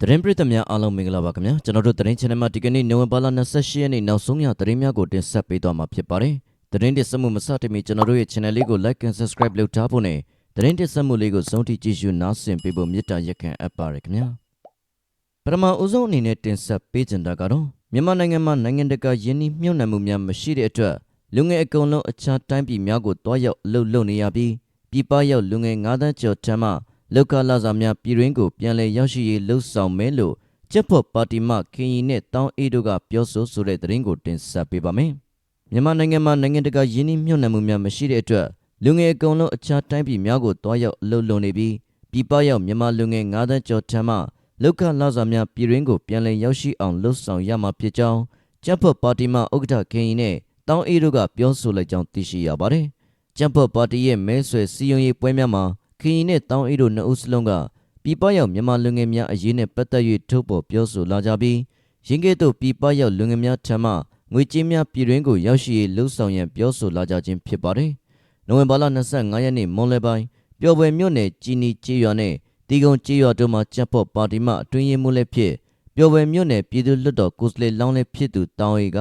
သတင်းပရိသတ်များအားလုံးမင်္ဂလာပါခင်ဗျာကျွန်တော်တို့သတင်း channel မှာဒီကနေ့နိုဝင်ဘာလ28ရက်နေ့နောက်ဆုံးရသတင်းများကိုတင်ဆက်ပေးသွားမှာဖြစ်ပါတယ်သတင်းတင်ဆက်မှုမစတင်မီကျွန်တော်တို့ရဲ့ channel လေးကို like and subscribe လုပ်ထားဖို့နဲ့သတင်းတင်ဆက်မှုလေးကိုစုံထိကြည့်ရှုနားဆင်ပေးဖို့မေတ္တာရက်ခံအပ်ပါတယ်ခင်ဗျာပထမဦးဆုံးအနေနဲ့တင်ဆက်ပေးချင်တာကတော့မြန်မာနိုင်ငံမှာနိုင်ငံတကာယင်းနှိမ့်မြုပ်နှံမှုများမရှိတဲ့အတွက်လူငယ်အကုန်လုံးအခြားတိုင်းပြည်များကိုတွားရောက်အလုပ်လုပ်နေရပြီးပြည်ပရောက်လူငယ်9သန်းကျော်ထမ်းမှ လောက်ကာလာစာများပြည်ရင်းကိုပြန်လည်ရောက်ရှိရေးလှုံ့ဆော်မယ်လို့ကျက်ဖို့ပါတီမှခင်ရီနဲ့တောင်းအေးတို့ကပြောဆိုဆိုတဲ့သတင်းကိုတင်ဆက်ပေးပါမယ်။မြန်မာနိုင်ငံမှာနိုင်ငံတကာယင်းနှိမ့်မြုပ်နှံမှုများမရှိတဲ့အတွက်လူငယ်အကုန်လုံးအခြားတိုင်းပြည်များကိုတွားရောက်အလုပ်လုပ်နေပြီးပြည်ပရောက်မြန်မာလူငယ်9သန်းကျော်ထမ်းမှလောက်ကာလာစာများပြည်ရင်းကိုပြန်လည်ရောက်ရှိအောင်လှုံ့ဆော်ရမှာဖြစ်ကြောင်းကျက်ဖို့ပါတီမှဥက္ကဋ္ဌခင်ရီနဲ့တောင်းအေးတို့ကပြောဆိုလိုက်ကြောင်းသိရှိရပါတယ်။ကျက်ဖို့ပါတီရဲ့မဲဆွယ်စီယုံရေးပွဲများမှာ ခရင်နဲ့တောင်းအေးတို့နှစ်ဦးစလုံးကပြည်ပရောက်မြန်မာလူငယ်များအရေးနဲ့ပတ်သက်၍ထုတ်ပေါ်ပြောဆိုလာကြပြီးရင်းကဲ့သို့ပြည်ပရောက်လူငယ်များထံမှငွေကြေးများပြည်တွင်းကိုရောက်ရှိရေးလှုံ့ဆော်ရန်ပြောဆိုလာကြခြင်းဖြစ်ပါတယ်။နိုဝင်ဘာလ25ရက်နေ့မွန်လယ်ပိုင်းပျော်ပွဲမြို့နယ်ကြီးနီကျေးရွာနဲ့တီကုံကျေးရွာတို့မှကျပ်ဖို့ပါတီမှအတွင်းရေးမှူးလည်းဖြစ်ပျော်ပွဲမြို့နယ်ပြည်သူ့လွှတ်တော်ကိုယ်စားလှယ်လောင်းလည်းဖြစ်သူတောင်းအေးက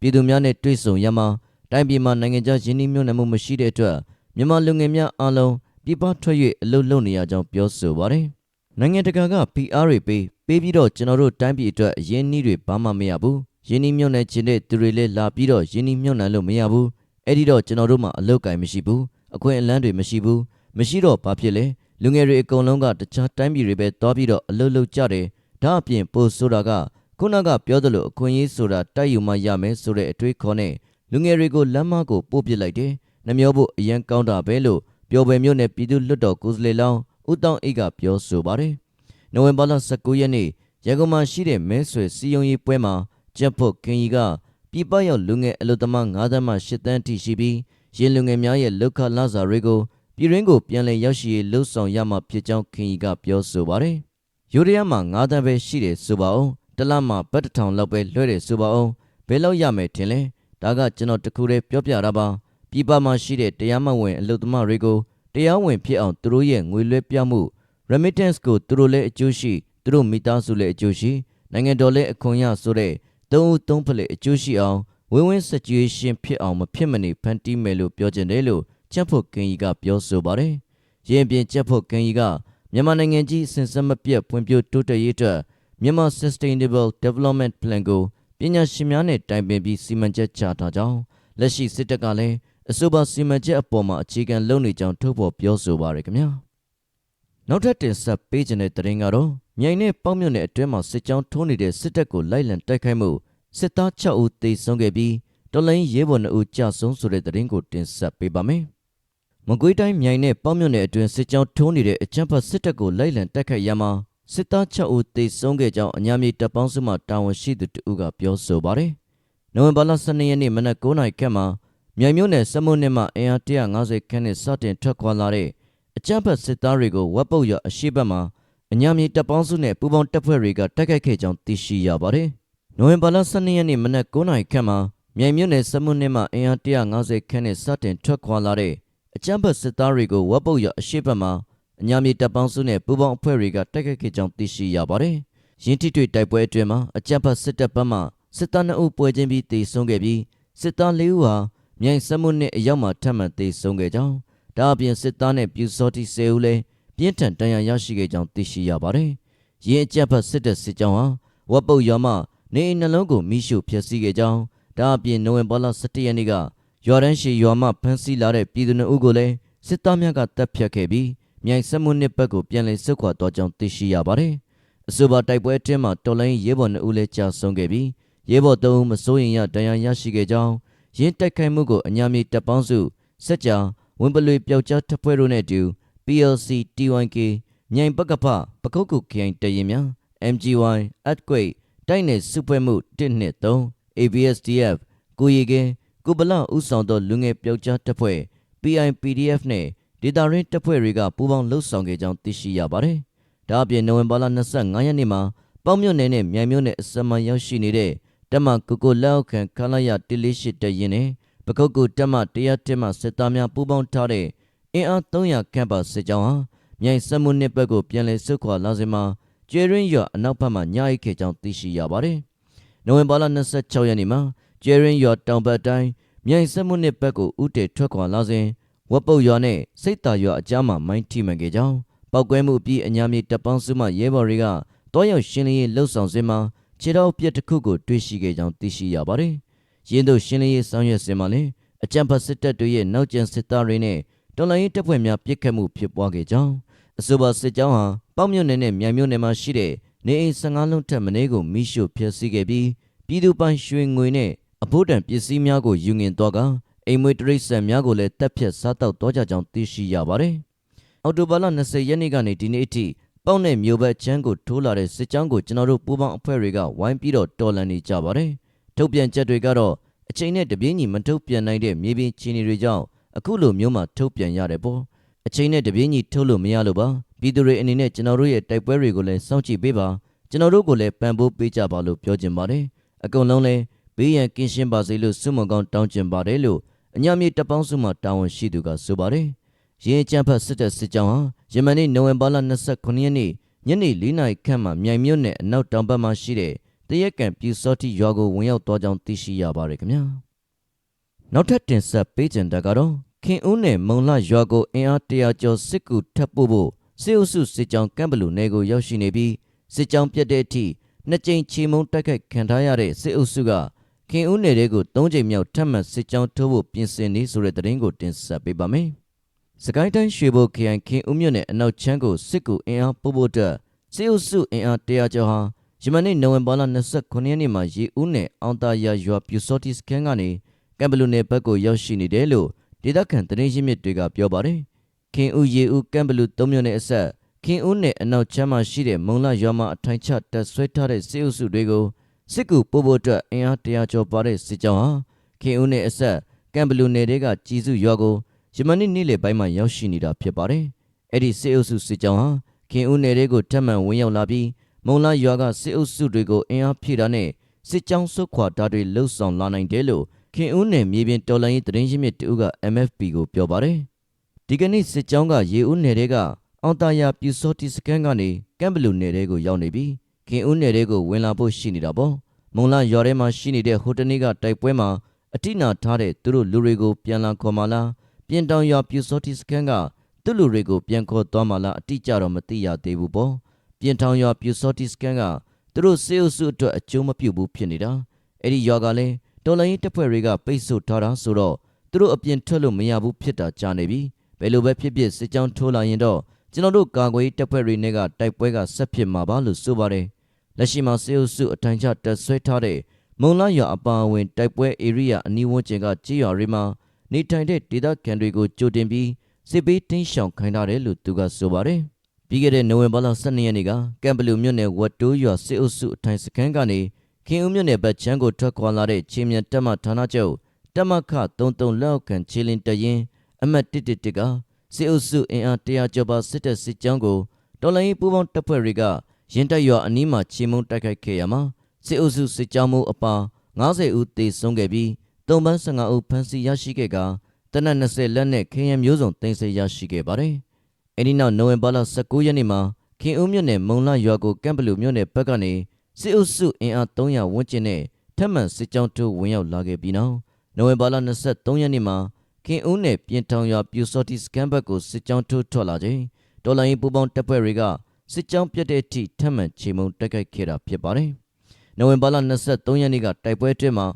ပြည်သူများနဲ့တွေ့ဆုံရမှာတိုင်းပြည်မှာနိုင်ငံခြားယင်းနှိမ့်မြုပ်နှံမှုမရှိတဲ့အတွက်မြန်မာလူငယ်များအားလုံး ပြည်ပထွက်၍အလုပ်လုပ်နေရကြောင်းပြောဆိုပါတယ်။နိုင်ငံတကာက PR တွေပေးပေးပြီးတော့ကျွန်တော်တို့တိုင်းပြည်အတွက်အရင်းနှီးတွေဘာမှမရဘူး။ရင်းနှီးမြုပ်နှံခြင်းတဲ့သူတွေလည်းလာပြီးတော့ရင်းနှီးမြုပ်နှံလို့မရဘူး။အဲ့ဒီတော့ကျွန်တော်တို့မှာအလုပ်ကိုင်မရှိဘူး။အခွင့်အလမ်းတွေမရှိဘူး။မရှိတော့ဘာဖြစ်လဲ။လူငယ်တွေအကုန်လုံးကတခြားတိုင်းပြည်တွေပဲသွားပြီးတော့အလုပ်လုပ်ကြတယ်။ဒါအပြင်ပို့ဆိုတာကခုနကပြောသလိုအခွင့်အရေးဆိုတာတိုက်ယူမှရမယ်ဆိုတဲ့အတွေးခေါ်နဲ့လူငယ်တွေကိုလမ်းမကိုပို့ပစ်လိုက်တယ်။နှမျောဖို့အရန်ကောင်းတာပဲလို့ ပျော်ပွဲမြို့နယ်ပြည်သူ့လွှတ်တော်ကိုယ်စားလှယ်လောင်းဦးတောင်းအိတ်ကပြောဆိုပါတယ်။နိုဝင်ဘာလ19ရက်နေ့ရန်ကုန်မှာရှိတဲ့မဲဆွယ်စီယုံရေးပွဲမှာကျပ်ဖို့ခင်ကြီးကပြည်ပရောက်လူငယ်အလုသမား9သန်းမှ10သန်းထိရှိပြီးရင်းလူငယ်များရဲ့လောက်ခလာစာတွေကိုပြည်ရင်းကိုပြန်လည်ရောက်ရှိရေးလှုံ့ဆော်ရမှာဖြစ်ကြောင်းခင်ကြီးကပြောဆိုပါတယ်။ယူရီးယားမှာ9သန်းပဲရှိတယ်ဆိုပါအောင်။တလမှာဘတ်တစ်ထောင်လောက်ပဲလွှဲတယ်ဆိုပါအောင်။ဘယ်လောက်ရမယ်ထင်လဲ။ဒါကကျွန်တော်တခုတည်းပြောပြတာပါ။ ပြည်ပမှာရှိတဲ့တရားမဝင်အလုသမားတွေကိုတရားဝင်ဖြစ်အောင်သူတို့ရဲ့ငွေလွှဲပြောင်းမှု remittance ကိုသူတို့လည်းအကျိုးရှိသူတို့မိသားစုလည်းအကျိုးရှိနိုင်ငံတော်လည်းအခွန်ရဆိုတဲ့သုံးဦးသုံးဖလက်အကျိုးရှိအောင်ဝင်းဝင်း situation ဖြစ်အောင်မဖြစ်မနေဖန်တီးမယ်လို့ပြောကြတယ်လို့ချက်ဖို့ကင်ကြီးကပြောဆိုပါတယ်။ရင်းပြင်ချက်ဖို့ကင်ကြီးကမြန်မာနိုင်ငံကြီးစင်စမပြတ်ဖွံ့ဖြိုးတိုးတက်ရေးအတွက်မြန်မာ Sustainable Development Plan ကိုပညာရှင်များနဲ့တိုင်ပင်ပြီးစီမံချက်ချထားကြောင်းလက်ရှိစစ်တပ်ကလည်း အဆိုပါစီမံချက်အပေါ်မှာအခြေခံလုပ်နေကြောင်းထုတ်ဖော်ပြောဆိုပါရခင်ဗျာနောက်ထပ်တင်ဆက်ပေးခြင်းတဲ့သတင်းကတော့မြိုင်နဲ့ပေါက်မြုံနဲ့အတွင်းမှာစစ်ကြောင်းထိုးနေတဲ့စစ်တပ်ကိုလိုက်လံတိုက်ခိုက်မှုစစ်သား6ဦးသေဆုံးခဲ့ပြီးတော်လိုင်းရဲဘော်2ဦးကြာဆုံးဆိုတဲ့သတင်းကိုတင်ဆက်ပေးပါမယ်မကွေးတိုင်းမြိုင်နဲ့ပေါက်မြုံနဲ့အတွင်းစစ်ကြောင်းထိုးနေတဲ့အကြမ်းဖက်စစ်တပ်ကိုလိုက်လံတိုက်ခိုက်ရမှာစစ်သား6ဦးသေဆုံးခဲ့ကြောင်းအညာမြေတပ်ပေါင်းစုမှတာဝန်ရှိသူတဦးကပြောဆိုပါတယ်နိုဝင်ဘာလ12ရက်နေ့မနက်9:00နာရီခန့်မှာ မြိုင်မြို့နယ်စမုန်နယ်မှအင်အား150ခန်းနဲ့စတင်ထွက်ခွာလာတဲ့အကြမ်းဖက်စစ်သားတွေကိုဝက်ပုတ်ရအရှိတ်ဘက်မှာအညာမြေတပ်ပေါင်းစုနဲ့ပူးပေါင်းတပ်ဖွဲ့တွေကတိုက်ခိုက်ခဲ့ကြောင်းသိရှိရပါတယ်။နိုဝင်ဘာလ12ရက်နေ့မနက်9:00နာရီခန့်မှာမြိုင်မြို့နယ်စမုန်နယ်မှအင်အား150ခန်းနဲ့စတင်ထွက်ခွာလာတဲ့အကြမ်းဖက်စစ်သားတွေကိုဝက်ပုတ်ရအရှိတ်ဘက်မှာအညာမြေတပ်ပေါင်းစုနဲ့ပူးပေါင်းအဖွဲ့တွေကတိုက်ခိုက်ခဲ့ကြောင်းသိရှိရပါတယ်။ရင်းထိတွေ့တိုက်ပွဲအတွင်းမှာအကြမ်းဖက်စစ်တပ်ဘက်မှစစ်သား2ဦးပွဲချင်းပြီးတေဆုံးခဲ့ပြီးစစ်သား4ဦးဟာ မြိုင်စမှုနှစ်အရောက်မှာထပ်မံသေဆုံးခဲ့ကြောင်းဒါအပြင်စစ်သားနဲ့ပြူစောတိဆယ်ဦးလည်းပြင်းထန်ဒဏ်ရာရရှိခဲ့ကြောင်းသိရှိရပါတယ်။ရင်းအကြပ်ဖက်စစ်တပ်စစ်ကြောင်းဟာဝက်ပုတ်ရွာမှနေအိမ်နှလုံးကိုမိရှုဖျက်ဆီးခဲ့ကြောင်းဒါအပြင်နိုဝင်ဘာလ17ရက်နေ့ကရွာတန်းရှိရွာမှဖမ်းဆီးလာတဲ့ပြည်သူနှုတ်ကိုလည်းစစ်သားများကတပ်ဖြတ်ခဲ့ပြီးမြိုင်စမှုနှစ်ဘက်ကိုပြန်လည်ဆုတ်ခွာသွားကြောင်းသိရှိရပါတယ်။အဆိုပါတိုက်ပွဲအတွင်းမှာတော်လိုင်းရဲဘော်နှုတ်လည်းကြာဆုံးခဲ့ပြီးရဲဘော်သုံးဦးမစိုးရင်ရဒဏ်ရာရရှိခဲ့ကြောင်း ရင်းတိုက်ခိုက်မှုကိုအညာမြေတပ်ပေါင်းစုစက်ကြာဝင်ပလွေပျောက်ကြားတပ်ဖွဲ့တို့နဲ့အတူ PLC TYK မြိုင်ပကဖပကုတ်ကုခိုင်တရင်များ MGY Earthquake တိုက်နယ်စုဖွဲ့မှု123 ABSDF ကိုရီကဲကုပလဥဆောင်သောလူငယ်ပျောက်ကြားတပ်ဖွဲ့ PIPDF နဲ့ဒေတာရင်းတပ်ဖွဲ့တွေကပူးပေါင်းလှုပ်ဆောင်ခဲ့ကြောင်းသိရှိရပါတယ်။ဒါအပြင်နိုဝင်ဘာလ25ရက်နေ့မှာပေါင်းမြို့နယ်နဲ့မြိုင်မြို့နယ်အစမှရောက်ရှိနေတဲ့ တမကိုကိုလက်အောက်ခံခလာရ148တရင်နဲ့ပကုတ်ကူတမ101မှစစ်သားများပူးပေါင်းထားတဲ့အင်အား300ခန့်ပါစစ်ကြောင်းဟာမြိုင်စက်မှုနှစ်ဘက်ကိုပြန်လည်ဆုတ်ခွာလာစဉ်မှာကျဲရင်းရွာအနောက်ဘက်မှညအိတ်ခဲ့ကြောင်းသိရှိရပါတယ်။နိုဝင်ဘာလ26ရက်နေ့မှာကျဲရင်းရွာတောင်ဘက်တိုင်းမြိုင်စက်မှုနှစ်ဘက်ကိုဥတေထွက်ခွာလာစဉ်ဝက်ပုတ်ရွာနဲ့စိတ်တာရွာအကြားမှာမိုင်းထိမှန်ခဲ့ကြောင်းပောက်ကွဲမှုအပြီးအညာမြေတပ်ပေါင်းစုမှရဲဘော်တွေကတောရောက်ရှင်းလင်းရေးလှုပ်ဆောင်စဉ်မှာ ခြေတော်ပြက်တစ်ခုကိုတွေ့ရှိခဲ့ကြောင်းသိရှိရပါတယ်။ရင်းတို့ရှင်းလင်းရေးဆောင်ရွက်စဉ်မှာလည်းအကြံဖတ်စစ်တပ်တွေရဲ့နောက်ကျန်စစ်သားတွေနဲ့တော်လိုင်းရေးတပ်ဖွဲ့များပစ်ခတ်မှုဖြစ်ပွားခဲ့ကြောင်းအဆိုပါစစ်ကြောင်းဟာပေါ့မြို့နယ်နဲ့မြိုင်မြို့နယ်မှာရှိတဲ့နေအိမ်15လုံးထက်မနည်းကိုမိရှို့ဖျက်ဆီးခဲ့ပြီးပြည်သူပိုင်ရွှေငွေနဲ့အဖို့တန်ပစ္စည်းများကိုယူငင်သွားကအိမ်မွေးတရိတ်ဆန်များကိုလည်းတပ်ဖြတ်စားတောက်သွားကြကြောင်းသိရှိရပါတယ်။အော်တိုဘာလ20ရက်နေ့ကနေဒီနေ့အထိ ပေါ့နဲ့မြို့ဘက်ချမ်းကိုထိုးလာတဲ့စစ်ကြောင်းကိုကျွန်တော်တို့ပူးပေါင်းအဖွဲ့တွေကဝိုင်းပြီးတော့တော်လှန်နေကြပါတယ်။ထုတ်ပြန်ချက်တွေကတော့အချိန်နဲ့တပြေးညီမထုတ်ပြန်နိုင်တဲ့မြေပြင်ခြေအနေတွေကြောင့်အခုလိုမျိုးမှထုတ်ပြန်ရတယ်ပေါ့။အချိန်နဲ့တပြေးညီထုတ်လို့မရလို့ပါ။ပြည်သူတွေအနေနဲ့ကျွန်တော်တို့ရဲ့တိုက်ပွဲတွေကိုလည်းစောင့်ကြည့်ပေးပါ။ကျွန်တော်တို့ကိုလည်းပံ့ပိုးပေးကြပါလို့ပြောချင်ပါတယ်။အကုန်လုံးလည်းဘေးရန်ကင်းရှင်းပါစေလို့ဆုမွန်ကောင်းတောင်းကျင်ပါတယ်လို့အညာမြေတပ်ပေါင်းစုမှတာဝန်ရှိသူကဆိုပါတယ်။ရင်းချမ်းဖတ်စစ်တပ်စစ်ကြောင်းဟာ ယမန်နေ့နိုဝင်ဘာလ29ရက်နေ့ညနေ4နာရီခန့်မှာမြိုင်မြို့နယ်အနောက်တောင်ဘက်မှာရှိတဲ့တရက်ကံပြူစောတိရွာကိုဝင်ရောက်သွားကြောင်းသိရှိရပါတယ်ခင်ဗျာ။နောက်ထပ်တင်ဆက်ပေးကြတာကတော့ခင်ဦးနယ်မုံလရွာကိုအင်အားတရာကျော်စစ်ကူထပ်ပို့ဖို့စစ်အုပ်စုစစ်ကြောင်းကမ်ဘလူနယ်ကိုရောက်ရှိနေပြီးစစ်ကြောင်းပြတ်တဲ့အထိနှစ်ကြိမ်ချေမုံတိုက်ခိုက်ခံထားရတဲ့စစ်အုပ်စုကခင်ဦးနယ်တွေကို၃ကြိမ်မြောက်ထပ်မံစစ်ကြောင်းထိုးဖို့ပြင်ဆင်နေဆိုတဲ့သတင်းကိုတင်ဆက်ပေးပါမယ်။ စကိုင်းတိုင်းရွှေဘိုခရိုင်ခင်ဦးမြို့နယ်အနောက်ချမ်းကိုစစ်ကူအင်အားပို့ဖို့အတွက်စစ်အုပ်စုအင်အားတရာကျော်ဟာယမနေ့နိုဝင်ဘာလ29ရက်နေ့မှာရေဦးနယ်အောင်တာယာရွာပြူစောတိစခန်းကနေကမ်ဘလူနယ်ဘက်ကိုရောက်ရှိနေတယ်လို့ဒေသခံသတင်းရင်းမြစ်တွေကပြောပါတယ်။ခင်ဦးရေဦးကမ်ဘလူ၃မြို့နယ်အဆက်ခင်ဦးနယ်အနောက်ချမ်းမှာရှိတဲ့မုံလာရွာမှာအထိုင်ချတပ်ဆွဲထားတဲ့စစ်အုပ်စုတွေကိုစစ်ကူပို့ဖို့အတွက်အင်အားတရာကျော်ပါတဲ့စစ်ကြောင်းဟာခင်ဦးနယ်အဆက်ကမ်ဘလူနယ်တွေကကြီးစုရွာကို ယမန်နေ့နေ့လယ်ပိုင်းမှာရောက်ရှိနေတာဖြစ်ပါတယ်။အဲ့ဒီစစ်အုပ်စုစစ်ကြောင်းဟာခင်ဦးနယ်တွေကိုထပ်မံဝင်ရောက်လာပြီးမုံလာရွာကစစ်အုပ်စုတွေကိုအင်အားဖြည့်တာနဲ့စစ်ကြောင်းဆုတ်ခွာတာတွေလှုပ်ဆောင်လာနိုင်တယ်လို့ခင်ဦးနယ်မြေပြင်တော်လှန်ရေးသတင်းရင်းမြစ်တူက MFP ကိုပြောပါတယ်။ဒီကနေ့စစ်ကြောင်းကရေဦးနယ်တွေကအောင်တာယာပြူစောတိစကန်ကနေကမ်ဘလူနယ်တွေကိုရောက်နေပြီးခင်ဦးနယ်တွေကိုဝင်လာဖို့ရှိနေတာပေါ့မုံလာရွာထဲမှာရှိနေတဲ့ဟိုတနေ့ကတိုက်ပွဲမှာအတိနာထားတဲ့သူတို့လူတွေကိုပြန်လာခေါ်မှလား ပြင်တောင်ရွာပြူစောတိစခန်းကသူ့လူတွေကိုပြန်ခေါ်သွားမှလားအတိအကျတော့မသိရသေးဘူးပေါ့ပြင်တောင်ရွာပြူစောတိစခန်းကသူတို့စေအုပ်စုအတွက်အကျိုးမပြုဘူးဖြစ်နေတာအဲ့ဒီရွာကလည်းတော်လိုင်းတပ်ဖွဲ့တွေကပိတ်ဆို့ထားတာဆိုတော့သူတို့အပြင်ထွက်လို့မရဘူးဖြစ်တာကြားနေပြီဘယ်လိုပဲဖြစ်ဖြစ်စစ်ကြောင်းထိုးလာရင်တော့ကျွန်တော်တို့ကာကွယ်တပ်ဖွဲ့တွေနဲ့ကတိုက်ပွဲကဆက်ဖြစ်မှာပါလို့ဆိုပါတယ်လက်ရှိမှာစေအုပ်စုအထိုင်ချတပ်ဆွဲထားတဲ့မုံလာရွာအပါအဝင်တိုက်ပွဲဧရိယာအနီးဝန်းကျင်ကကြေးရွာတွေမှာ နေထိုင်တဲ့ဒေသခံတွေကိုကြိုတင်ပြီးစစ်ပေးတင်းရှောင်ခိုင်းထားတယ်လို့သူကဆိုပါတယ်။ပြီးခဲ့တဲ့နိုဝင်ဘာလ12ရက်နေ့ကကမ်ဘလူမြို့နယ်ဝတ်တိုးရွာစစ်အုပ်စုအထိုင်စခန်းကနေခင်ဦးမြို့နယ်ဘက်ချမ်းကိုထွက်ခွာလာတဲ့ချင်းမြန်တပ်မဌာနချုပ်တပ်မခ33လက်အောက်ခံခြေလင်းတရင်အမတ်111ကစစ်အုပ်စုအင်အား100ကျော်ပါစစ်တပ်စစ်ကြောင်းကိုတော်လိုင်းပူးပေါင်းတပ်ဖွဲ့တွေကရင်တက်ရွာအနီးမှာချေမုံတိုက်ခိုက်ခဲ့ရမှာစစ်အုပ်စုစစ်ကြောင်းမှုအပါ90ဦးသေဆုံးခဲ့ပြီး တုံပန်း15ဦးဖမ်းဆီးရရှိခဲ့ကတနက်20လက်နဲ့ခင်းရမျိုးစုံတင်ဆက်ရရှိခဲ့ပါတယ်။အဲဒီနောက်နိုဝင်ဘာလ19ရက်နေ့မှာခင်ဦးမြို့နယ်မုံလာရွာကိုကမ်ဘလူမြို့နယ်ဘက်ကနေစစ်အုပ်စုအင်အား300ဝန်းကျင်နဲ့ထပ်မံစစ်ကြောင်းထိုးဝင်ရောက်လာခဲ့ပြီးနောက်နိုဝင်ဘာလ23ရက်နေ့မှာခင်ဦးနယ်ပြင်ထောင်ရွာပြူစောတိစကန်ဘက်ကိုစစ်ကြောင်းထိုးထွက်လာချိန်တော်လိုင်းပူပေါင်းတပ်ဖွဲ့တွေကစစ်ကြောင်းပြတ်တဲ့အထိထပ်မံချေမှုန်းတိုက်ခိုက်ခဲ့တာဖြစ်ပါတယ်။နိုဝင်ဘာလ23ရက်နေ့ကတိုက်ပွဲအတွင်းမှာ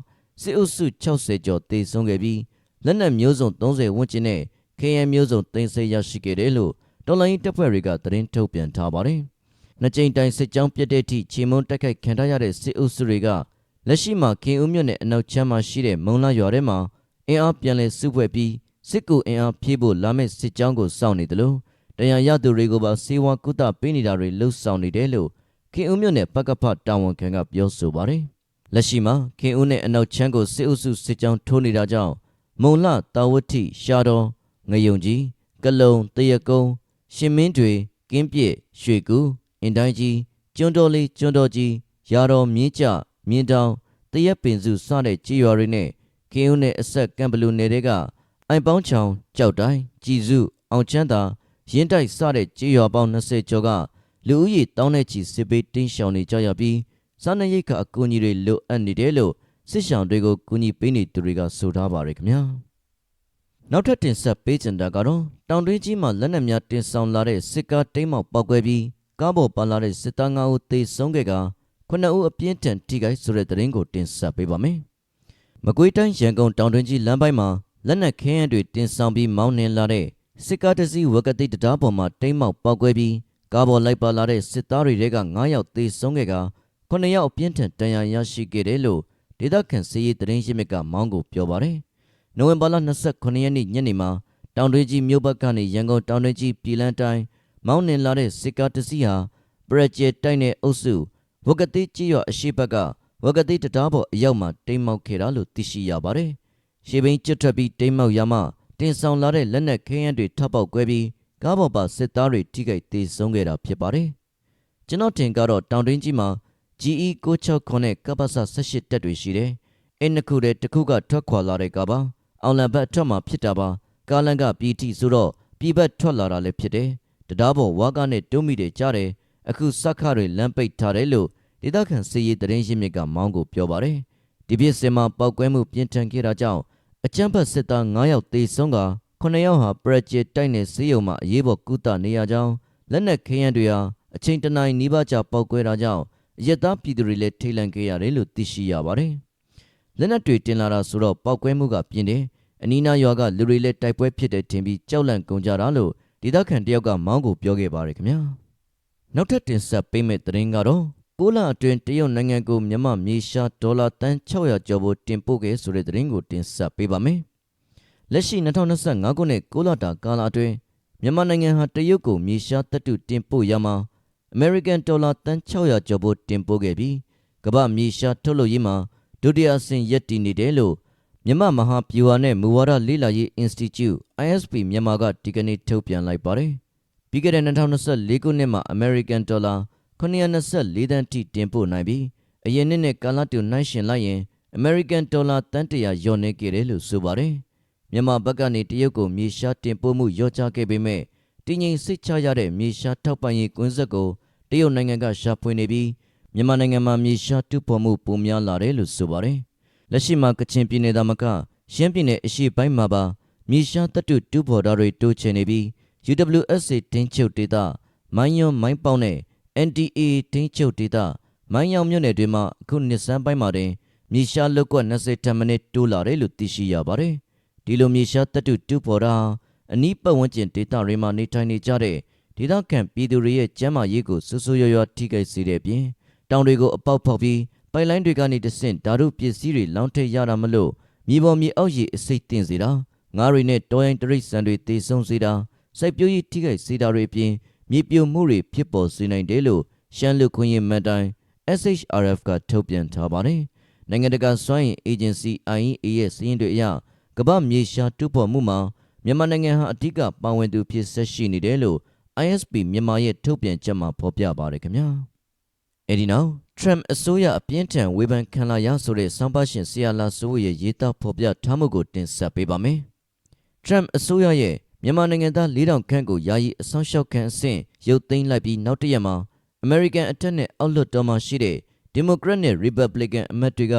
စစ်အုပ်စု60ကျော်တေဆုံးခဲ့ပြီးလက်နက်မျိုးစုံ30ဝန်းကျင်နဲ့ခေယံမျိုးစုံတင်ဆက်ရရှိခဲ့တယ်လို့တော်လိုင်းတပ်ဖွဲ့တွေကသတင်းထုတ်ပြန်ထားပါတယ်။နှစ်ကြိမ်တိုင်စစ်ကြောင်းပြတ်တဲ့အထိချေမှုန်းတိုက်ခိုက်ခံထားရတဲ့စစ်အုပ်စုတွေကလက်ရှိမှာခင်ဦးမြို့နယ်အနောက်ချမ်းမှာရှိတဲ့မုံလာရွာထဲမှာအင်အားပြန်လည်စုဖွဲ့ပြီးစစ်ကူအင်အားဖြည့်ဖို့လာမယ့်စစ်ကြောင်းကိုစောင့်နေတယ်လို့တရားရသူတွေကိုပါစေဝါကုသပေးနေတာတွေလှုပ်ဆောင်နေတယ်လို့ခင်ဦးမြို့နယ်ပကဖတာဝန်ခံကပြောဆိုပါတယ်။ လက်ရှိမှာခင်ဦးနယ်အနောက်ချမ်းကိုစစ်အုပ်စုစစ်ကြောင်းထိုးနေတာကြောင့်မုံလတာဝတိရှာတော်ငယုံကြီးကလုံတရကုန်းရှင်မင်းတွေကင်းပြည့်ရွှေကူအင်တိုင်းကြီးကျွန်းတော်လေးကျွန်းတော်ကြီးရာတော်မြင်းကြမြင်းတောင်တရက်ပင်စုစတဲ့ကြေးရွာတွေနဲ့ကင်းဦးနယ်အဆက်ကံဘလူနယ်တွေကအိုင်ပေါင်းချောင်ကြောက်တိုင်းကြည်စုအောင်ချမ်းသာရင်းတိုက်စတဲ့ကြေးရွာပေါင်း20ကျော်ကလူဦးရေတောင်းတဲ့ချီစစ်ပေးတင်းရှောင်နေကြရပြီး စားနပ်ရိက္ခာအကူအညီတွေလိုအပ်နေတယ်လို့စစ်ရှောင်တွေကိုကူညီပေးနေသူတွေကဆိုထားပါရခင်ဗျာနောက်ထပ်တင်ဆက်ပေးချင်တာကတော့တောင်တွင်းကြီးမှာလက်နက်များတင်ဆောင်လာတဲ့စစ်ကားတိမ်းမောက်ပောက်ကွဲပြီးကားပေါ်ပါလာတဲ့စစ်သား၅ဦးသေဆုံးခဲ့ကခုနှစ်ဦးအပြင်းထန်ထိခိုက်ဆိုတဲ့သတင်းကိုတင်ဆက်ပေးပါမယ်မကွေးတိုင်းရန်ကုန်တောင်တွင်းကြီးလမ်းပိုင်းမှာလက်နက်ခဲယမ်းတွေတင်ဆောင်ပြီးမောင်းနှင်လာတဲ့စစ်ကားတစ်စီးဝက်ကတိတ်တရားပေါ်မှာတိမ်းမောက်ပောက်ကွဲပြီးကားပေါ်လိုက်ပါလာတဲ့စစ်သားတွေက9ယောက်သေဆုံးခဲ့က 9ယောက်အပြင်းထန်ဒဏ်ရာရရှိခဲ့တယ်လို့ဒေသခံစည်ရေးသတင်းရင်းမြစ်ကမောင်းကိုပြောပါတယ်။နိုဝင်ဘာလ29ရက်နေ့ညနေမှာတောင်တွင်းကြီးမြို့ဘက်ကနေရန်ကုန်တောင်တွင်းကြီးပြည်လန်းတိုင်းမောင်းနှင်လာတဲ့စစ်ကားတစ်စီးဟာပရကျေတိုက်နယ်အုပ်စုဝက်ကတိကြီးရွာအရှိဘက်ကဝက်ကတိတရားပေါ်အရောက်မှာတိမ်းမောက်ခဲ့တာလို့သိရှိရပါတယ်။ရှေးဘင်းကျွတ်ထွက်ပြီးတိမ်းမောက်ရမှတင်ဆောင်လာတဲ့လက်နက်ခဲယမ်းတွေထပ်ပေါက်ကွဲပြီးကားပေါ်ပါစစ်သားတွေထိခိုက်သေးဆုံးခဲ့တာဖြစ်ပါတယ်။ကျွန်တော်ထင်ကတော့တောင်တွင်းကြီးမှာ GE 969နဲ့ကပ္ပစ18တက်တွေရှိတယ်။အဲ့နှစ်ခုတည်းတစ်ခုကထွက်ခွာလာတဲ့ကားပါ။အောင်လံဘက်အထွက်မှာဖြစ်တာပါ။ကားလန်ကပြည်တီဆိုတော့ပြည်ဘက်ထွက်လာတာလည်းဖြစ်တယ်။တရားပေါ်ဝါကနဲ့တွုံးမိတယ်ကြားတယ်။အခုစက်ခတွေလမ်းပိတ်ထားတယ်လို့ဒေသခံစီရေးသတင်းရင်းမြစ်ကမောင်းကိုပြောပါတယ်။ဒီပြစ်စင်မှာပောက်ကွဲမှုပြင်းထန်ခဲ့တာကြောင့်အကြမ်းဖက်စစ်သား9ယောက်သေဆုံးက9ယောက်ဟာပရဂျစ်တိုက်နယ်စေးရုံမှာအရေးပေါ်ကုသနေရကြောင်းလက်နက်ခဲယမ်းတွေဟာအချိန်တနိုင်နီးပါးကြာပောက်ကွဲတာကြောင့် ရက်သားပြည်သူတွေလည်းထိတ်လန့်ခဲ့ရတယ်လို့သိရှိရပါတယ်။လက်နက်တွေတင်လာတာဆိုတော့ပောက်ကွဲမှုကပြင်းတယ်။အနီးနားရွာကလူတွေလည်းတိုက်ပွဲဖြစ်တဲ့ထင်ပြီးကြောက်လန့်ကုန်ကြတာလို့ဒေသခံတယောက်ကမောင်းကိုပြောခဲ့ပါတယ်ခင်ဗျာ။နောက်ထပ်တင်ဆက်ပေးမယ့်သတင်းကတော့ကိုလာအတွင်းတရုတ်နိုင်ငံကိုမြန်မာမြေရှားဒေါ်လာတန်600ကျော်ဖို့တင်ပို့ခဲ့ဆိုတဲ့သတင်းကိုတင်ဆက်ပေးပါမယ်။လက်ရှိ2025ခုနှစ်ကိုလာတာကာလအတွင်းမြန်မာနိုင်ငံဟာတရုတ်ကိုမြေရှားတပ်တုတင်ပို့ရမှာ American ဒေါ်လာတန်600ကျော်ဖို့တင်ပို့ခဲ့ပြီးကမ္ဘာမြေရှားထုတ်လုပ်ရေးမှာဒုတိယအဆင့်ရပ်တည်နေတယ်လို့မြန်မာမဟာဗျူဟာနဲ့မူဝါဒလေ့လာရေး Institute ISP မြန်မာကဒီကနေ့ထုတ်ပြန်လိုက်ပါတယ်။ပြီးခဲ့တဲ့2024ခုနှစ်မှာ American ဒေါ်လာ924တန်းထိတင်ပို့နိုင်ပြီးအရင်နှစ်နဲ့ကာလတူနှိုင်းယှဉ်လိုက်ရင် American ဒေါ်လာတန်တရာလျော့နေခဲ့တယ်လို့ဆိုပါတယ်။မြန်မာဘက်ကနေတရုတ်ကိုမြေရှားတင်ပို့မှုလျော့ချခဲ့ပေမဲ့ တည်ငြိမ်စိတ်ချရတဲ့မြေရှားထောက်ပံ့ရေးကွင်းဆက်ကိုတရုတ်နိုင်ငံကရှာဖွေနေပြီးမြန်မာနိုင်ငံမှာမြေရှားတူဖော်မှုပိုများလာတယ်လို့ဆိုပါတယ်။လက်ရှိမှာကချင်ပြည်နယ်သားမကရှမ်းပြည်နယ်အရှေ့ပိုင်းမှာပါမြေရှားတပ်တုတူဖော်တာတွေတိုးချဲ့နေပြီး UWSA တင်းချုပ်ဒေတာမိုင်းယွန်မိုင်းပေါက်နဲ့ NDA တင်းချုပ်ဒေတာမိုင်းယောင်မြို့နယ်တွေမှာအခုနှစ်စမ်းပိုင်းမှာတင်မြေရှားလောက်ကွက်20တမနစ်တိုးလာတယ်လို့သိရှိရပါတယ်။ဒီလိုမြေရှားတပ်တုတူဖော်တာ အနီးပတ်ဝန်းကျင်ဒေသတွေမှာနေထိုင်နေကြတဲ့ဒေသခံပြည်သူတွေရဲ့ကျန်းမာရေးကိုဆူဆူရွရွထိခိုက်စေတဲ့ပြင်တောင်တွေကိုအပေါက်ဖောက်ပြီးပိုက်လိုင်းတွေကနေတဆင့်ဓာတုပစ္စည်းတွေလောင်းထည့်ရတာမလို့မြေပေါ်မြေအောက်ရေအစိတ်တင်စေတာငါးတွေနဲ့တောရိုင်းတရိတ်ဆန်တွေတေဆုံးစေတာစိုက်ပျိုးရေးထိခိုက်စေတာတွေအပြင်မြေပြိုမှုတွေဖြစ်ပေါ်စေနိုင်တယ်လို့ရှမ်းလူခွင့်ရေးမန်တိုင်း SHRF ကထုတ်ပြန်ထားပါတယ်နိုင်ငံတကာစွမ်းအင်အေဂျင်စီ IEA ရဲ့စီးရင်တွေအရကမ္ဘာမြေရှားတူဖော်မှုမှာ မြန်မာနိုင်ငံဟာအဓိကပါဝင်သူဖြစ်ဆက်ရှိနေတယ်လို့ ISP မြန်မာရဲ့ထုတ်ပြန်ချက်မှာဖော်ပြပါတယ်ခင်ဗျာအဲဒီနောက် Trump အစိုးရအပြင်းထန်ဝေဖန်ခံလာရဆိုတဲ့ဆောင်းပါရှင်ဆီယာလာဆိုးရဲ့ရေးသားဖော်ပြထားမှုကိုတင်ဆက်ပေးပါမယ်။ Trump အစိုးရရဲ့မြန်မာနိုင်ငံသား4000ခန့်ကိုယာယီအဆောင်ရှောက်ခံအဆင့်ရုပ်သိမ်းလိုက်ပြီးနောက်တစ်ရက်မှာ American အထက်နဲ့အောက်လွှတ်တော်မှာရှိတဲ့ Democrat နဲ့ Republican အမတ်တွေက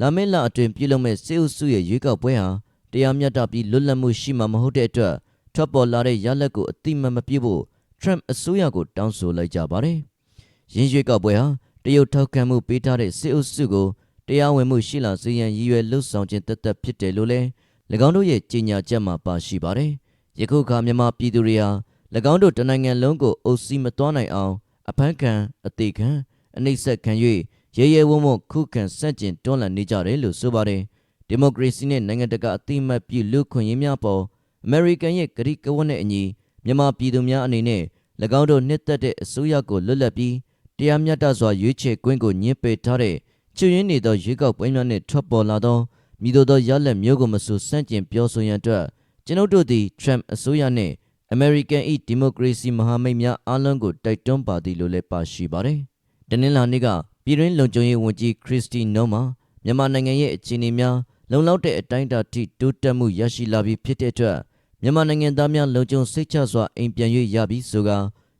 လာမယ့်လအတွင်းပြုလုပ်မဲ့စစ်အုပ်စုရဲ့ရွေးကောက်ပွဲဟာ တရားမျှတပြီးလွတ်လပ်မှုရှိမှာမဟုတ်တဲ့အတွက်ထွက်ပေါ်လာတဲ့ရလဒ်ကိုအတိမတ်မပြဖို့ Trump အစိုးရကိုတောင်းဆိုလိုက်ကြပါတယ်။ရင်းရွေးကောက်ပွဲဟာတရုတ်ထောက်ခံမှုပေးထားတဲ့စစ်အုပ်စုကိုတရားဝင်မှုရှိလာစေရန်ရည်ရွယ်လှုပ်ဆောင်ခြင်းတသက်ဖြစ်တယ်လို့လည်း၎င်းတို့ရဲ့ကြေညာချက်မှာပါရှိပါတယ်။ယခုအခါမြန်မာပြည်သူတွေဟာ၎င်းတို့တနိုင်ငံလုံးကိုအုပ်စီးမသွားနိုင်အောင်အဖမ်းခံအသေးခံအနှိမ့်ဆက်ခံ၍ရဲရဲဝံ့ဝံ့ခုခံဆန့်ကျင်တွန်းလှန်နေကြတယ်လို့ဆိုပါတယ်။ ဒီမိုကရေစီနဲ့နိုင်ငံတကာအသိအမှတ်ပြုလူခွင့်ရေးများပေါ်အမေရိကန်ရဲ့ကတိကဝတ်နဲ့အညီမြန်မာပြည်သူများအနေနဲ့၎င်းတို့နှစ်သက်တဲ့အစိုးရကိုလွတ်လပ်ပြီးတရားမျှတစွာရွေးချယ်ခွင့်ကိုညှင်းပယ်ထားတဲ့ချွေရင်းနေသောရွေးကောက်ပွဲများနှင့်ထွက်ပေါ်လာသောမိတို့သောရလဒ်မျိုးကိုမဆိုစန့်ကျင်ပြောဆိုရန်အတွက်ကျွန်ုပ်တို့သည် Trump အစိုးရနှင့် American ၏ဒီမိုကရေစီမဟာမိတ်များအားလုံးကိုတိုက်တွန်းပါသည်လို့လည်းပါရှိပါတယ်။တနင်္လာနေ့ကပြည်တွင်းလုံခြုံရေးဝန်ကြီးခရစ်စတီနိုမာမြန်မာနိုင်ငံရဲ့အခြေအနေများ လုံလောက်တဲ့အတိုင်းအတာထိတိုးတက်မှုရရှိလာပြီးဖြစ်တဲ့အတွက်မြန်မာနိုင်ငံသားများလုံခြုံစိတ်ချစွာအိမ်ပြန်၍ရပြီးဆိုကာ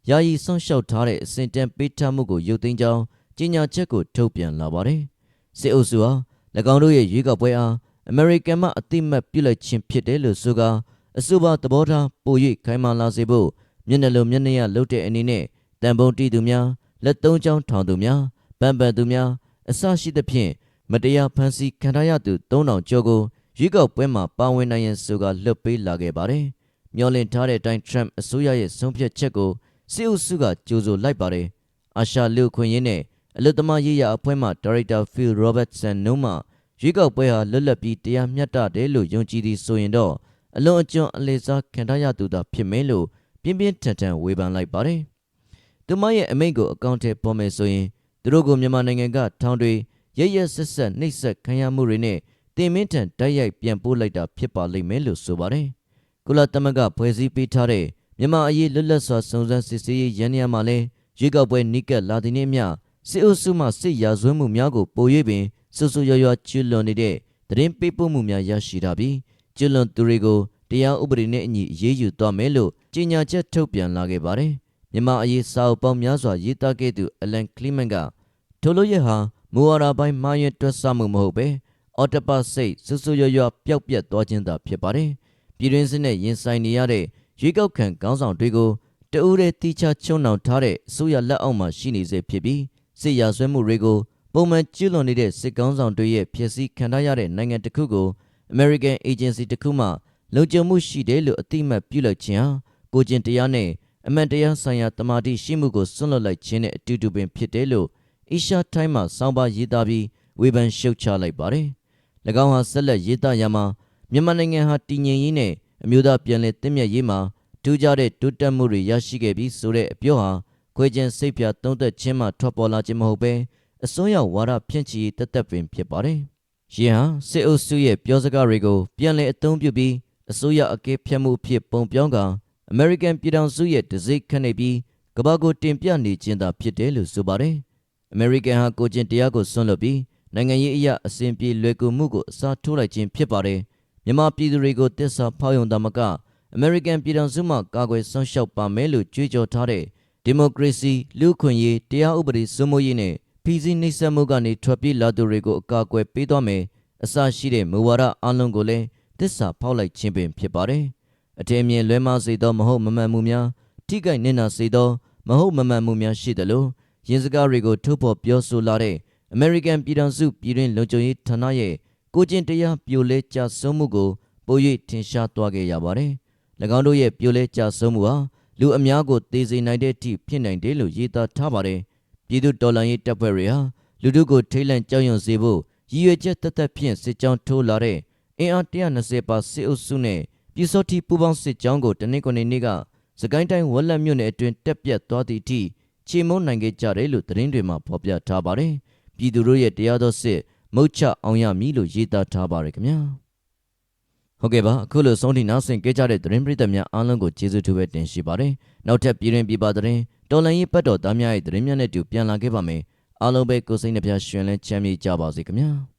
ယာယီဆောင်ရှောက်ထားတဲ့အစဉ်တန်းပေးထားမှုကိုရုပ်သိမ်းကြောင်းကြေညာချက်ကိုထုတ်ပြန်လာပါတယ်။စစ်အုပ်စုဟာ၎င်းတို့ရဲ့ရွေးကောက်ပွဲအားအမေရိကန်မှအတိမတ်ပြုလိုက်ခြင်းဖြစ်တယ်လို့ဆိုကာအဆိုပါသဘောထားပို၍ခိုင်မာလာစေဖို့မျက်နှာလိုမျက်နှာရလုပ်တဲ့အနေနဲ့တန်ပုံတီသူများလက်သုံးချောင်းထောင်သူများပန်ပန်သူများအစရှိသဖြင့် မတရားဖန်ဆီးခံထားရသူ3000ကျော်ကိုရွေးကောက်ပွဲမှာပါဝင်နိုင်ရန်ဆိုကာလှုပ်ပေးလာခဲ့ပါတယ်။မျော်လင့်ထားတဲ့အတိုင်း Trump အစိုးရရဲ့ဆုံးဖြတ်ချက်ကိုစစ်အုပ်စုကကြိုဆိုလိုက်ပါတယ်။အာရှလူ့အခွင့်အရေးနဲ့အလွတ်သမားရေးရာအဖွဲ့မှဒါရိုက်တာ Phil Robertson နှုံးမှရွေးကောက်ပွဲဟာလွတ်လပ်ပြီးတရားမျှတတယ်လို့ယုံကြည်သည်ဆိုရင်တော့အလွန်အကျွံအလေးစားခံထားရသူသာဖြစ်မယ်လို့ပြင်းပြင်းထန်ထန်ဝေဖန်လိုက်ပါတယ်။သူမရဲ့အမိန့်ကိုအကောင့်ထဲပေါ်မယ်ဆိုရင်သူတို့ကိုမြန်မာနိုင်ငံကထောင်တွေ ရရဆက်ဆက်နှိပ်စက်ခံရမှုတွေနဲ့တင်မင်းထန်တိုက်ရိုက်ပြန်ပို့လိုက်တာဖြစ်ပါလိမ့်မယ်လို့ဆိုပါတယ်။ကုလသမဂ္ဂဖွဲ့စည်းပေးထားတဲ့မြန်မာအရေးလွတ်လပ်စွာစုံစမ်းစစ်ဆေးရေးရန်ရမှာလဲရွေးကောက်ပွဲနိကတ်လာတဲ့နေ့မြစစ်အုပ်စုမှစစ်ရာဇဝတ်မှုများကိုပို၍ပင်ဆူဆူရွရွကျွလွန်နေတဲ့သတင်းပေးပို့မှုများရရှိတာပြီးကျွလွန်သူတွေကိုတရားဥပဒေနဲ့အညီအရေးယူသွားမယ်လို့ကြေညာချက်ထုတ်ပြန်လာခဲ့ပါတယ်။မြန်မာအရေးစာအုပ်ပေါင်းများစွာရေးသားခဲ့သူအလန်ကလီမန်ကထိုလိုရဟာ မူဝါဒပိုင်းမှားယွင်းတွက်ဆမှုမဟုတ်ပဲအော်တပတ်စိတ်ဆူဆူရွရွပျောက်ပြက်သွားခြင်းသာဖြစ်ပါတယ်။ပြည်တွင်းစစ်နဲ့ရင်ဆိုင်နေရတဲ့ရွေးကောက်ခံခေါင်းဆောင်တွေကိုတအူးတဲ့တီချချုံနှောင်ထားတဲ့အစိုးရလက်အောက်မှာရှိနေစေဖြစ်ပြီးစစ်ရာဇဝတ်မှုတွေကိုပုံမှန်ကျူးလွန်နေတဲ့စစ်ကောင်းဆောင်တွေရဲ့ဖြစ်စည်းခံထားရတဲ့နိုင်ငံတစ်ခုကို American Agency တစ်ခုမှလုံခြုံမှုရှိတယ်လို့အတိအမှတ်ပြုလိုက်ခြင်းဟာကိုကျင်တရားနဲ့အမှန်တရားဆိုင်ရာတမာတိရှိမှုကိုစွန့်လွတ်လိုက်ခြင်းနဲ့အတူတူပင်ဖြစ်တယ်လို့ Asia Time မှာစောင်းပါရေးသားပြီးဝေဖန်ရှုတ်ချလိုက်ပါတယ်။၎င်းဟာဆက်လက်ရေးသားရမှာမြန်မာနိုင်ငံဟာတည်ငြိမ်ရေးနဲ့အမျိုးသားပြည်လဲတင့်မြတ်ရေးမှာထူးခြားတဲ့တိုးတက်မှုတွေရရှိခဲ့ပြီးဆိုတဲ့အပြောဟာခွေကျင်စိတ်ပြသုံးသက်ခြင်းမှထွက်ပေါ်လာခြင်းမဟုတ်ဘဲအစွန်းရောက်ဝါဒဖြန့်ချီတသက်ပင်ဖြစ်ပါတယ်။ယင်းဟာစစ်အုပ်စုရဲ့ပြောစကားတွေကိုပြန်လည်အသုံးပြုပြီးအစိုးရအကဲဖြတ်မှုအဖြစ်ပုံပြောင်းကအမေရိကန်ပြည်ထောင်စုရဲ့တစိုက်ခန့်နေပြီးကမ္ဘာကိုတင်ပြနေခြင်းသာဖြစ်တယ်လို့ဆိုပါတယ်။ အမေရိကန်ဟာကိုကျင်တရားကိုဆွန့်လွတ်ပြီးနိုင်ငံရေးအရာအစဉ်ပြေလွယ်ကူမှုကိုအစားထိုးလိုက်ခြင်းဖြစ်ပါတယ်။မြန်မာပြည်သူတွေကိုတစ္ဆာဖောက်ယုံတာမကအမေရိကန်ပြည်ထောင်စုမှကာကွယ်ဆောင်ရှောက်ပါမယ်လို့ကြွေးကြော်ထားတဲ့ဒီမိုကရေစီလူ့ခွင့်ရေးတရားဥပဒေစိုးမိုးရေးနဲ့ဖီစီနှိပ်စက်မှုကနေထွက်ပြေးလာသူတွေကိုအကာအကွယ်ပေးသွားမယ်အစရှိတဲ့မူဝါဒအလုံးကိုလည်းတစ္ဆာဖောက်လိုက်ခြင်းပင်ဖြစ်ပါတယ်အထင်မြင်လွဲမှားစေသောမဟုတ်မမှန်မှုများထိခိုက်နစ်နာစေသောမဟုတ်မမှန်မှုများရှိသလို ရင်းစကားတွေကိုထုတ်ဖော်ပြောဆိုလာတဲ့အမေရိကန်ပြည်ထောင်စုပြည်တွင်းလုံခြုံရေးဌာနရဲ့ကိုကျင့်တရားပြိုလဲကြဆုံးမှုကိုပို၍ထင်ရှားသွားခဲ့ရပါတယ်၎င်းတို့ရဲ့ပြိုလဲကြဆုံးမှုဟာလူအများကိုသေစေနိုင်တဲ့အထိဖြစ်နိုင်တယ်လို့ရေးသားထားပါတယ်။ပြည်သူတော်လှန်ရေးတပ်ဖွဲ့တွေဟာလူထုကိုထိတ်လန့်ကြောက်ရွံ့စေဖို့ရည်ရွယ်ချက်တသက်ဖြင့်စစ်ကြောင်းထိုးလာတဲ့အင်အား120ပါစစ်အုပ်စုနဲ့ပြည်စောတိပူးပေါင်းစစ်ကြောင်းကိုတနင်္ဂနွေနေ့ကစကိုင်းတိုင်းဝက်လက်မြို့နယ်အတွင်းတက်ပြတ်သွားသည့်အထိ ချေမုန်းနိုင်ခဲ့ကြတယ်လို့သတင်းတွေမှာဖော်ပြထားပါတယ်။ပြည်သူတို့ရဲ့တရားတော်စစ်မုတ်ချအောင်ရမည်လို့ရေးသားထားပါတယ်ခင်ဗျာ။ဟုတ်ကဲ့ပါအခုလိုဆုံးထိနောက်ဆင်ကြကြတဲ့သတင်းပရိသတ်များအားလုံးကိုကျေးဇူးတူပဲတင်ရှိပါတယ်နောက်ထပ်ပြည်တွင်ပြည်ပသတင်းတော်လန်ရေးပတ်တော်သားများရဲ့သတင်းများနဲ့တူပြန်လာခဲ့ပါမယ်အားလုံးပဲကိုစိတ်နှပြရှင်လန်းချမ်းမြေ့ကြပါစေခင်ဗျာ